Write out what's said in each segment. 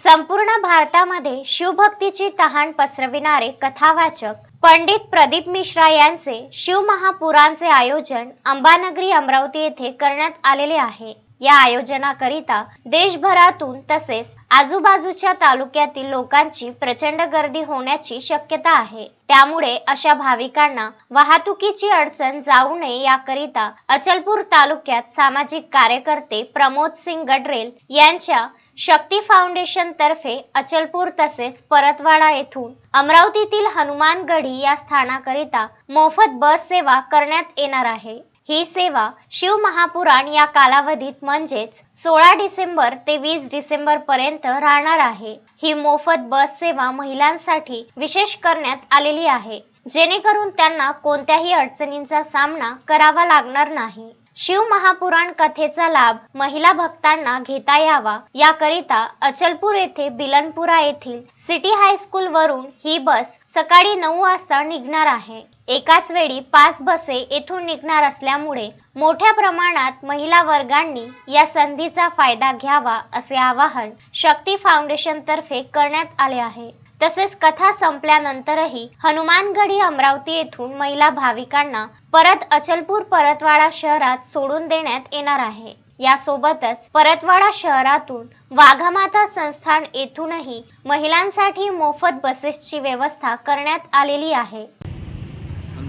संपूर्ण भारतामध्ये शिवभक्तीची तहान पसरविणारे कथावाचक पंडित प्रदीप मिश्रा यांचे शिवमहापुरांचे आयोजन अंबानगरी अमरावती येथे करण्यात आलेले आहे. या आयोजनाकरिता देशभरातून तसेच आजूबाजूच्या तालुक्यातील लोकांची प्रचंड गर्दी होण्याची शक्यता आहे. त्यामुळे अशा भाविकांना वाहतुकीची अडचण जाऊ नये याकरिता अचलपूर तालुक्यात सामाजिक कार्यकर्ते प्रमोद सिंग गडरेल यांच्या शक्ती फाउंडेशन तर्फे अचलपूर तसेच परतवाडा येथून अमरावतीतील हनुमानगढी या स्थानाकरिता मोफत बस सेवा करण्यात येणार आहे. ही सेवा शिव महापुराण या कालावधीत म्हणजेच सोळा डिसेंबर ते वीस डिसेंबर पर्यंत राहणार आहे. ही मोफत बस सेवा महिलांसाठी विशेष करण्यात आलेली आहे. जेणेकरून त्यांना कोणत्याही अडचणींचा सामना करावा लागणार नाही. शिव महापुराण कथेचा लाभ महिला भक्तांना घेता यावा याकरिता अचलपूर येथे बिलनपुरा येथील सिटी हायस्कूल वरून ही बस सकाळी नऊ वाजता निघणार आहे. एकाच वेळी पाच बसे येथून निघणार असल्यामुळे मोठ्या प्रमाणात महिला वर्गांनी या संधीचा फायदा घ्यावा असे आवाहन शक्ती फाउंडेशन तर्फे करण्यात आले आहे. तसेच कथा संपल्यानंतरही हनुमानगढी अमरावती येथून महिला भाविकांना परत अचलपूर परतवाडा शहरात सोडून देण्यात येणार आहे. यासोबतच परतवाडा शहरातून वाघामाता संस्थान येथूनही महिलांसाठी मोफत बसेसची व्यवस्था करण्यात आलेली आहे.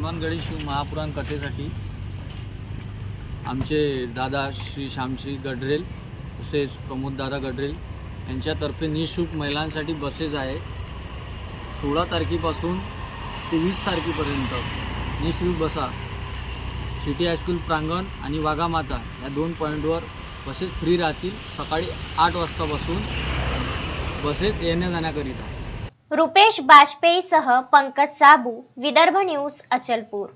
हनुमानगडी शिव महापुराण कथेसाठी आमचे दादा श्री श्यामश्री गडरेल तसेच प्रमोददादा गडरेल यांच्यातर्फे निशुल्क महिलांसाठी बसेस आहे. सोळा तारखेपासून ते वीस तारखेपर्यंत निशुल्क बसा सिटी हायस्कूल प्रांगण आणि वाघामाता या दोन पॉईंटवर बसेस फ्री राहतील. सकाळी आठ वाजतापासून बसेस येण्या जाण्याकरिता. रुपेश बाजपेयीसह पंकज साबू विदर्भ न्यूज अचलपूर.